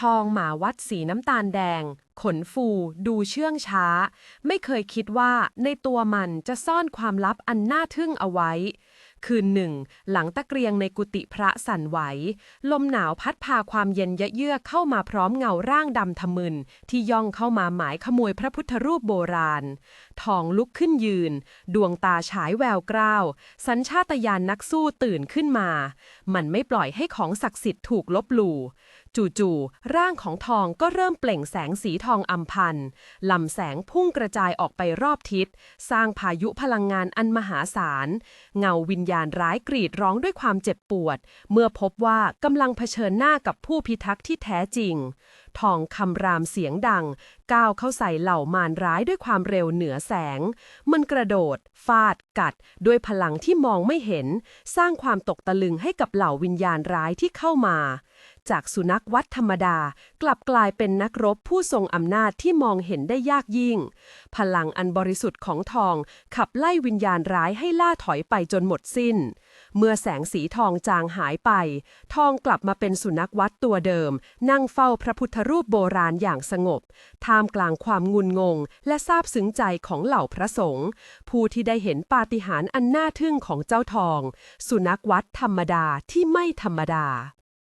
ทองหมาวัดสีน้ำตาลแดง ขนฟู ดูเชื่องช้า ไม่เคยคิดว่าในตัวมันจะซ่อนความลับอันน่าทึ่งเอาไว้ คืนหนึ่ง หลังตะเกียงในกุฏิพระสั่นไหว ลมหนาวพัดพาความเย็นเยือกเข้ามาพร้อมเงาร่างดำทะมึน ที่ย่องเข้ามาหมายขโมยพระพุทธรูปโบราณ ทองลุกขึ้นยืน ดวงตาฉายแววกร้าว สัญชาตญาณนักสู้ตื่นขึ้นมา มันไม่ปล่อยให้ของศักดิ์สิทธิ์ถูกลบหลู่จู่ๆ ร่างของทองก็เริ่มเปล่งแสงสีทองอำพันลำแสงพุ่งกระจายออกไปรอบทิศ สร้างพายุพลังงานอันมหาศาล เงาวิญญาณร้ายกรีดร้องด้วยความเจ็บปวด เมื่อพบว่ากำลังเผชิญหน้ากับผู้พิทักษ์ที่แท้จริงทองคำรามเสียงดัง ก้าวเข้าใส่เหล่ามารร้ายด้วยความเร็วเหนือแสง มันกระโดด ฟาด กัด ด้วยพลังที่มองไม่เห็น สร้างความตกตะลึงให้กับเหล่าวิญญาณร้ายที่เข้ามา จากสุนัขวัดธรรมดา กลับกลายเป็นนักรบผู้ทรงอำนาจที่มองเห็นได้ยากยิ่ง พลังอันบริสุทธิ์ของทองขับไล่วิญญาณร้ายให้ล่าถอยไปจนหมดสิ้น เมื่อแสงสีทองจางหายไป ทองกลับมาเป็นสุนัขวัดตัวเดิม นั่งเฝ้าพระพุทธรูปโบราณอย่างสงบ ท่ามกลางความงุนงง และซาบซึ้งใจของเหล่าพระสงฆ์ผู้ที่ได้เห็นปาฏิหาริย์อันน่าทึ่งของเจ้าทอง สุนัขวัดธรรมดาที่ไม่ธรรมดา